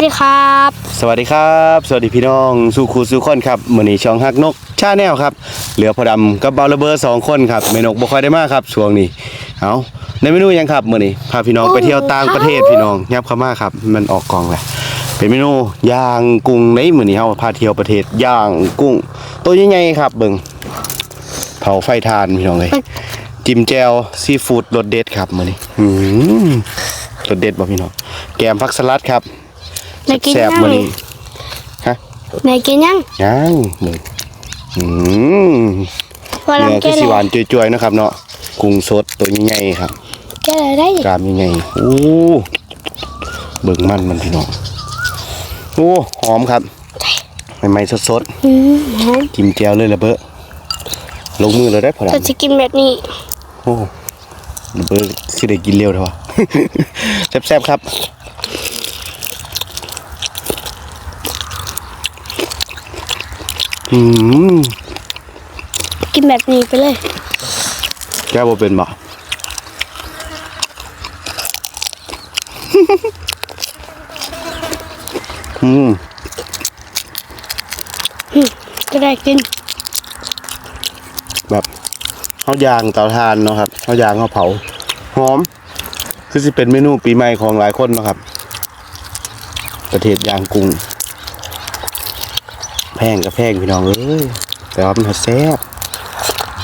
ดีครับ สวัสดีครับ สวัสดีพี่น้องสู่ครูสู่คนครับมื้อนี้ช่องฮักนกชาแนลครับ เหลือพอดำกับเบาระเบอร์สองคนครับแม่นกบ่ค่อยได้มาครับช่วงนี้เอาในเมนูหยังครับมื้อนี้พาพี่น้องไปเที่ยวต่างประเทศพี่น้องยับเข้ามาครับ มันออกกองแล้วเป็นเมนูย่างกุ้งในมื้อนี้เฮาพาเที่ยวประเทศย่างกุ้ง ตัวใหญ่ๆครับเบิ่งเผาไฟทานพี่น้องเลยจิ้มแจ่วซีฟู้ดรสเด็ดครับมื้อนี้อืมรสเด็ดบ่พี่น้องแกมผักสลัดครับ ในกินแซ่บยังมื้อนี้ฮะในกินยังย่างหนึ่งอืมพอเนื้อลำแกคือเลสีหวายนจ่วยๆนะครับ เนาะกุ้งสดตัวใหญ่ๆครับ แกเลยได้กรามใหญ่ๆโอ้เบิ่งมันมันพี่น้อง โอ้ หอมครับ ใหม่ๆสดอืมหอมๆกินแจวเลยระเบ้อลงมือเลยได้พอเราดำจะกินแบบนี้โอ้ระเบ้อสิได้กินเร็วเถอะวะ แซ่บๆครับ อืมกินแบบนี้ไปเลย แก้บ่เป็นบ่อืมจะได้กิน แบบข้าวยางเตาถ่านเนาะครับข้าวยางข้าวเผาหอม คือสิเป็นเมนูปีใหม่ของหลายคนเนาะครับ ประเทศยางกุ้งแพงกับแพงพี่น้องเอ้ยแต่ว่ามันแซ่บ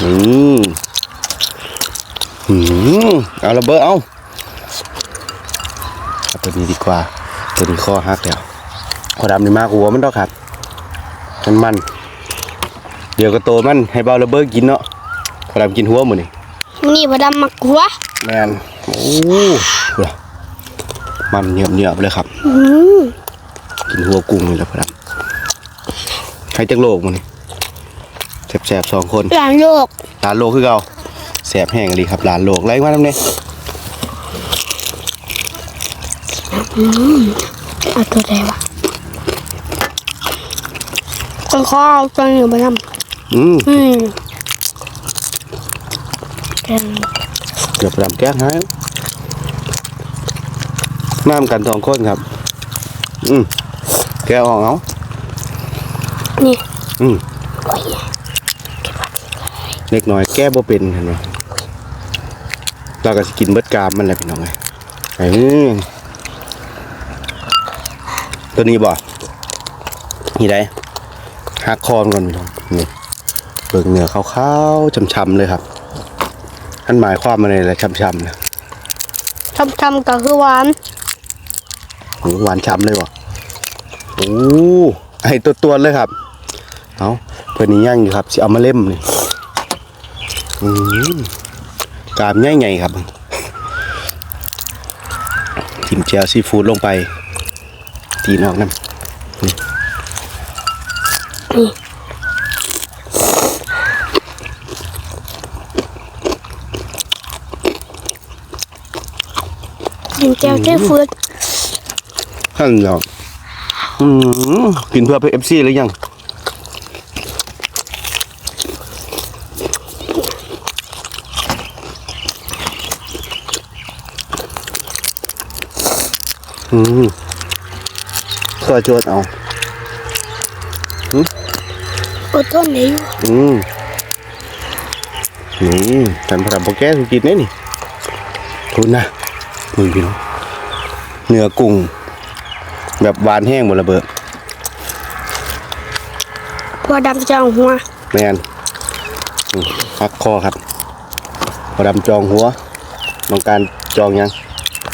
นี่หืมเอาระเบ้อเอาเอาตัวนี้ดีกว่าตัวนี้ข้อหักแล้วขอดำนี่มากหัวมันดอกครับมันมัน เดี๋ยวก็โตมันให้เบาระเบิดกินเนาะพอดำกินหัวหมดนี่นี่พอดำมักหัวแมนโอ้เบื่อมันเหนียบเนียบๆเลยครับอืมกินหัวกุ้งนี่แหละพอดำ ใครจักโลกหมันนี่แสบๆสองคนหลานโลกหลานโลกคือเก่าแสบแห้งเลยครับหลานโลกไรมาทำเนี่ยเอาตัวใดวะคนคอเอาตัวนี้พอดอืมำอืมแกงเกือบพอดำแก้ให้น้ำกันสองคนครับ อืมแกะออกเอา นี่ อืมโอ้ยเล็กน้อยแก้บ่เป็นเห็นไหมเราก็สิกินเบิดกามมันแหละพี่น้องไงไอ้ตัวนี้บ่นี่ได้หักคอนก่อนพี่น้องนี่เบิกเนื้อขาวๆช้ำๆเลยครับท่านหมายความมาในอะไรช้ำๆนะทำทำๆก็คือหวานโอ้หวานช้ำเลยบ่โอ้ไอ้ตัวตัวๆเลยครับ เอาเพื่อนนี้ย่างอยู่ครับสิเอามาเล่มนี่อืมกามใหญ่ๆครับจิ้มแจ่วซีฟู้ดลงไป ตีนออกน้ำกินแก้วเจ้ฟืดขั้นดอกอืมกินเพื่อไปเอฟซีหรือยัง อืมก็จวดเอาอดทนได้อยู่อืมนี่กันพระโปแก้สุกินได้นี่คุณนะมึงพี่น้องเนื้อกุ้ง แบบหวานแห้งหมดระเบิดพอดำจองหัวแมนอืมพักคอครับ พอดำจองหัวต้องการจองยัง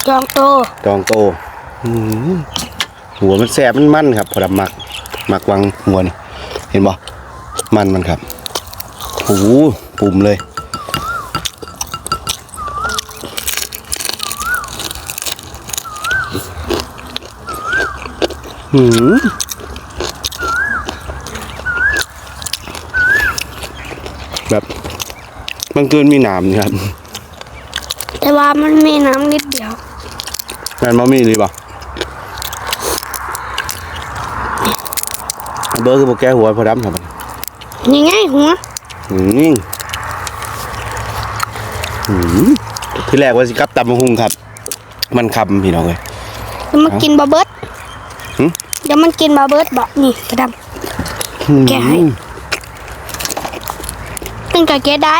จองโต จองโตอืม หัวมันแสบมันมันครับพอดำหมักหมักวังหัวนี่ เห็นบ่มันมันครับโอ้โหปุ่มเลยหืมแบบมันเกินมีหนามนี่ครับ แต่ว่ามันมีน้ำนิดเดียวแมนมามีเลยป่ะ เบอร์คือโปแก้หัวพอดำครับนี่ไงหัวอืมอืมที่แรกว่าสิกลับตำมะฮุงครับ มันคำพี่น้องเลยแล้วมากินบะเบิดอหึเดี๋ยวมันกินบาเบิร์ดบอกนี่พอดำแกะให้ตึงกับแกะได้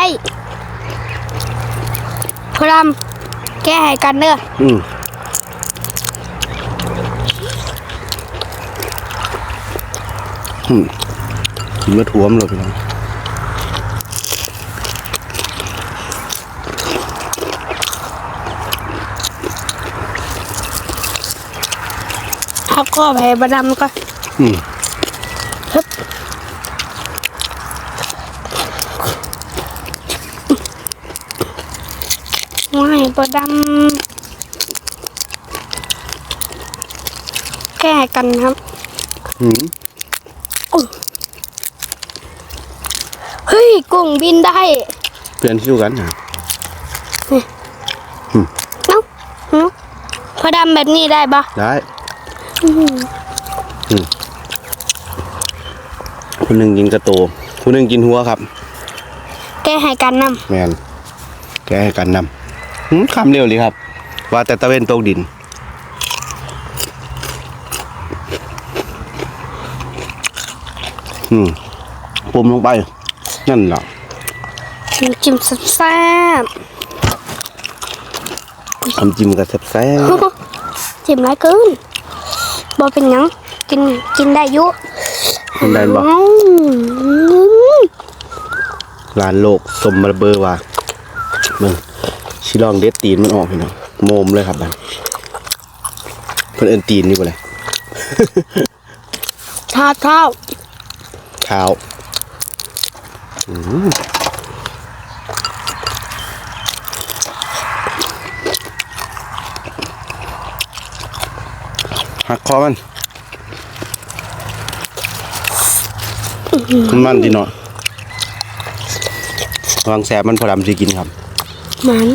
พอดำแกะให้กันเด้ออืมอืม กินมาถ่วมเลยพี่น้องเอาก็ให้พอดำก็อืมฮึบว้ายพอดำแกะให้กันครับ อืม เฮ้ยกุ้ งบินได้เพื่อนที่ดูกันนะเนาเนาพอดำแบบนี้ได้ปะได้คนหนึ่งกินกระโตคนหนึ่งกินหัวครับ แกให้กันนแมนแกให้กันนำคำเร็วเลยครับ ว่าแต่ตะเวนตกดินอืมปุ่มลงไป นั่นแหละำน้ำจิ้มแซ่บทำจิ้มกับแซ่บๆจิ้มหลายเกินบ่เป็นหยังกินกินได้อยุๆคุณได้บอกอืมร้านโลกสมระเบอร์ว่ามึงชิลองเด็ดตีนมันออกพี่น้องโมมเลยครับบันเพิ่นเอินตีนนี่บ่เลยทาเท้าเท้าอืม หักคอมัน มันมันดีเนาะวางแสบมันพอดำสิกินครับหมัน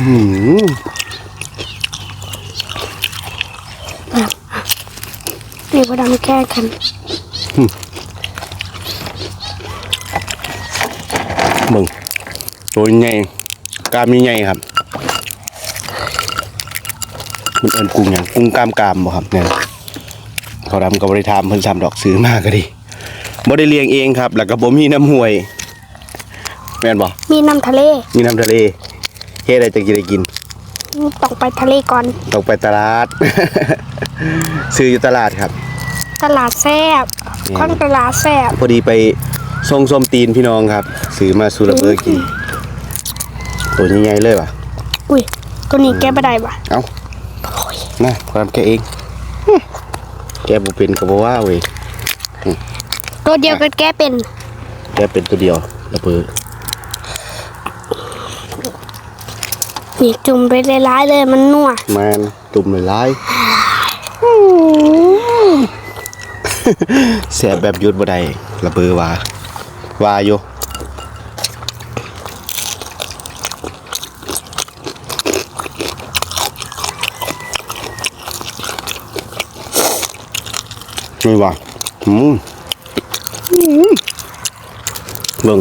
อืม นี่พอ ดำแก้กันมึงตัวใหญ่กล้ามใหญ่ๆครับ มันเอินกุ้งอย่างกุ้งกล้ามกรามบ่ครับเนี่ยเขาดำกับบริทามเพิ่นทำดอกซื้อมาก็ดีบ่ได้เลี้ยงเองครับ แล้วก็บ่มีน้ำห้วย แม่นบ่มีน้ำทะเล มีน้ำทะเลเฮ็ดได้จังสิได้กินต้องไปทะเลก่อน ต้องไปตลาด ซื้ออยู่ตลาดครับ ตลาดแซ่บเนี่ยข้างตลาดแซ่บพอดีไปส่งส้มตีนพี่น้องครับซื้อมาสูระเบอร์กิน ตัวใหญ่ๆเลยว่ะอุ้ยตัวนี้แก้บ่ได้ปะเอ้าน่าความแกเองฮึแกบ่เป็นก็บ่ว่าเว้ยตัวเดียวก็แก้เป็น แกเป็นตัวเดียวระเบอร์นี่จุ่มไปหลายๆเลยมันนัวแมนตุ่มหลายๆ แสบแบบยุดบ่ได้ระเบือว่าว่าอยู่นี่ว่าอืมอืมเบิ่ง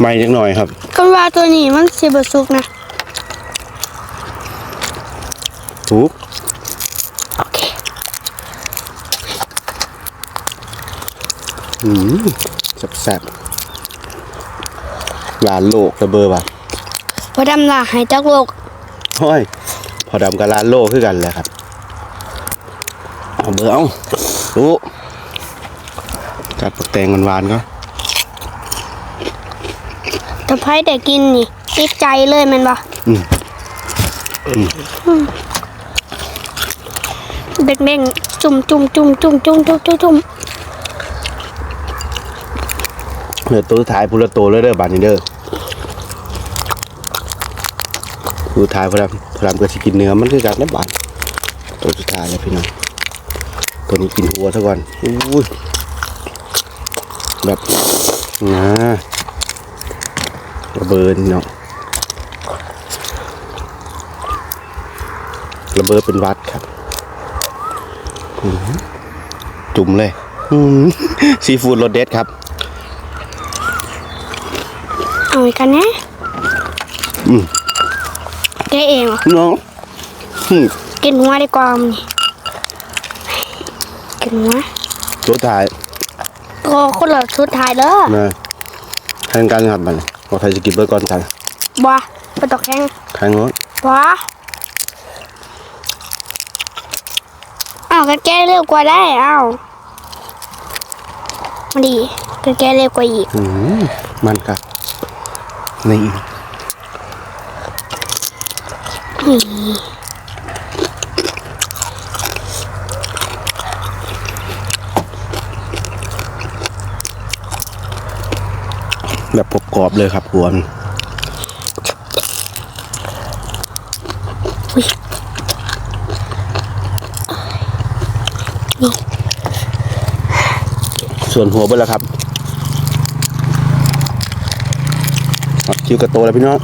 ไม่จักหน่อยครับ ก็ว่าตัวนี้มันสิบสุกนะ ทุกโอเคอืมแซ่บๆร้านโลกระเบอร์ป่ะพอดำล่ะให้จักโลกห้อยพอดำกับร้านโลกคือกันแหละครับเอาเบอร์เอาดูจัดปักแตงหวานๆก็แต่ไพ่แต่กินนี่ติดใจเลยแมันบ่อืม เบ่งเบ่งจุ่มจุ่มจุ่มจุ่มจุ่มจุ่มจุ่มจุ่มเหลือตัวท้ายพูละตัวเลยเด้อบานนี้เด้อตัวสุดท้ายพอดำพอดำก็สิกินเนื้อมันคือกันนะบานตัวสุดท้ายแล้วพี่น้องตัวนี้กินหัวซะก่อนอุ้ยแบบนะระเบิดเนาะระเบิดเป็นวัดครับ จุ่มเลยอืมซีฟู้ดรสเด็ดครับ เอาอีกกันนะอืมแกเองเหรอน้องอืมกินหัวดีกว่ามันนี่กินหัวตัวถ่ายโอ้คนละชุดท้ายเด้อมาแข่งกันครับมันว่าใครจะกินเบอร์ก่อนกันบ่ไปตกแข่งแข่งรถบ่อ้าวก็แก้เร็วกว่าได้อ้าวมาดีก็แก้เร็วกว่าอีกอืมมันครับนี่นี่แบบกรอบเลยครับกวน ส่วนหัวไปแล้วครับอะคิวกระโตแล้วพี่น้อง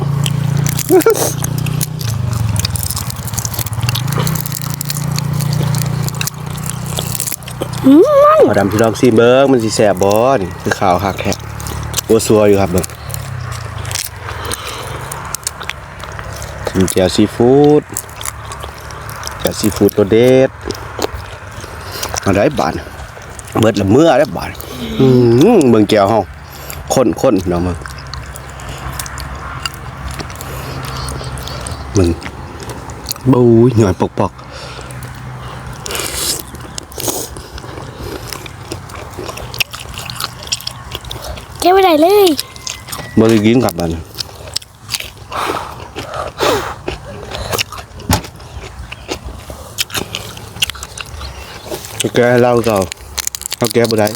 อืมมันขอดำพี่น้องซีเบิร์กมันสีแสบบอนี่คือข่าวคักแค่โอซัวอยู่ครับเบิ่งกินแจ่วซีฟู้ดแจ่วซีฟู้ดตัวเด็ดอะไรบานเบิดละเมื่อได้บาน อืมเบิ่งแก้วเฮาข้นข้นๆพี่น้องเบิ่งมึงบู๊ยหน่อยปอกปอกแก้ไม่ได้เลยๆบ่ได้กินกลับมันแกให้เล่าต่อเขาแก้บ่ได้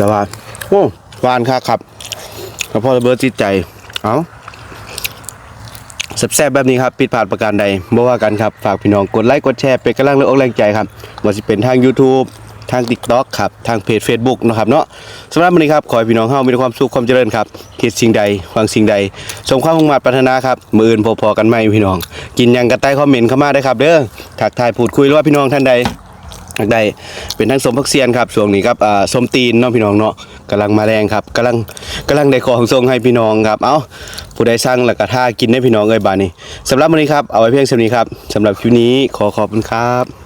จะหวาโอ้หวานค่ะครับกระเพาะระเบิดจิตใจ เอาแซ่บๆแบบนี้ครับผิดพลาดประการใดบ่ว่ากันครับฝากพี่น้องกดไลค์กดแชร์เป็นกำลังแรงอกแรงใจครับว่าสิเป็นทาง YouTube ทาง TikTok ครับทางเพจ Facebook นะครับเนาะสำหรับวันนี้ครับขอให้พี่น้องเฮามีความสุขความเจริญครับคิดสิ่งใดหวังสิ่งใดสมความมุ่งมั่นปรารถนาครับมืออื่นพอๆกันไหมพี่น้อง กินยังกระใต้คอมเมนต์เข้ามาได้ครับเด้อทักทายพูดคุยหรือว่าพี่น้องท่านใด อยากได้เป็นทั้งสมพักเซียนครับช่วงนี้ครับอ่าสมตีนเนาะพี่น้องเนาะกำลังมาแรงครับกำลังกำลังได้ของส่งให้พี่น้องครับ เอ้าผู้ใดสร้างหลักก็ท่ากินได้พี่น้องเอ้ยบานนี้สำหรับวันนี้ครับเอาไว้เพียงเท่านี้ครับสำหรับคลิปนี้ขอขอบคุณครับ